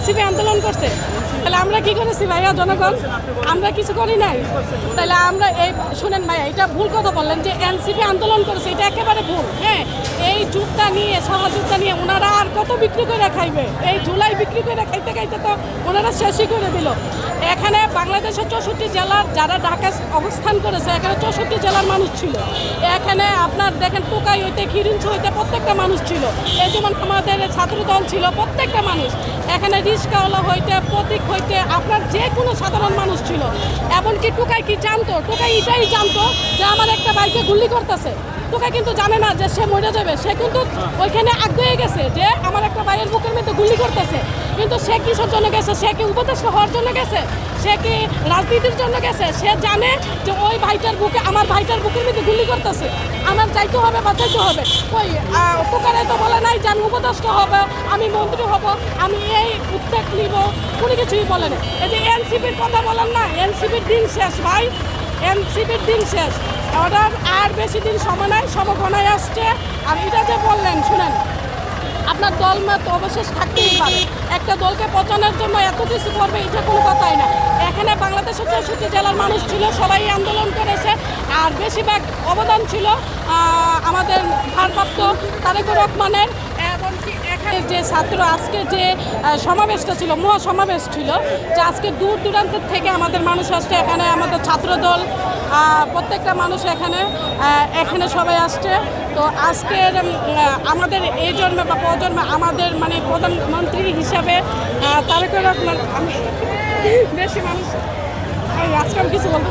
NCP আন্দোলন করছে, তাহলে আমরা কি করেছি ভাইয়া জনগণ? আমরা কিছু করি নাই। তাহলে আমরা এই শুনেন ভাইয়া, এটা ভুল কথা বললেন যে এনসিপি আন্দোলন করেছে, এটা একেবারে ভুল। হ্যাঁ এই যুগটা নিয়ে, সহযোগিতা নিয়ে ওনারা আর কত বিক্রি করে খাইবে? এই জুলাই বিক্রি করে খাইতে খাইতে তো ওনারা শেষই করে দিল। এখানে বাংলাদেশের চৌষট্টি জেলার যারা ঢাকায় অবস্থান করেছে, এখানে চৌষট্টি জেলার মানুষ ছিল। এখানে আপনার দেখেন টোকাই হইতে খিরিঞ্চ হইতে প্রত্যেকটা মানুষ ছিল। এই যেমন আমাদের ছাত্রদল ছিল, প্রত্যেকটা মানুষ। এখানে রিক্সাওয়ালা হইতে, প্রতীক হইতে আপনার যে কোনো সাধারণ মানুষ ছিল। এমনকি টুকাই কি জানতো? টুকাই এটাই জানতো যে আমার একটা বাইকে গুলি করতেছে। টুকাই কিন্তু জানে না যে সে মরে যাবে। সে কিন্তু ওইখানে আগ্রহে গেছে যে আমার একটা ভাইয়ের বুকের মধ্যে গুলি করতেছে কিন্তু সে কিসের জন্য গেছে? সে কি উপদেষ্টা হওয়ার জন্য গেছে? সে কি রাজনীতির জন্য গেছে? সে জানে যে ওই ভাইটার বুকে, আমার ভাইটার বুকের মধ্যে গুলি করতেছে। আমার যাইতে হবে, বাঁচাইতে হবে। ওই উপকারে তো বলে নাই যে আমি উপদেষ্টা হব, আমি মন্ত্রী হব, আমি এই উদ্যোগ নিব। কোনো কিছুই বলে না এই যে এনসিপির কথা বলেন না, এনসিপির দিন শেষ, ভাই। এনসিপির দিন শেষ। ওটার আর বেশি দিন সময় নাই সমঘনায় আসছে। আর এটা যে বললেন, শুনেন। আপনার দল তো অবশেষ থাকতেই পারে। একটা দলকে পচানোর জন্য এত কিছু করবে, এটা কোনো কথাই না। এখানে বাংলাদেশের চৌষট্টি জেলার মানুষ ছিল, সবাই আন্দোলন করেছে। আর বেশিরভাগ অবদান ছিল আমাদের ভারপ্রাপ্ত তারেকুর রহমানের, এমনকি এখানে যে ছাত্র আজকে যে সমাবেশটা ছিল মহা সমাবেশ ছিল, যে আজকে দূর দূরান্ত থেকে আমাদের মানুষ আসছে এখানে, আমাদের ছাত্রদল প্রত্যেকটা মানুষ এখানে এখানে সবাই আসছে তো আজকের আমাদের এই জন্মে বা প্রজন্মে আমাদের মানে প্রধানমন্ত্রী হিসাবে তারেক রহমান, আমি বেশি মানুষ আজকে আমি কিছু বলব।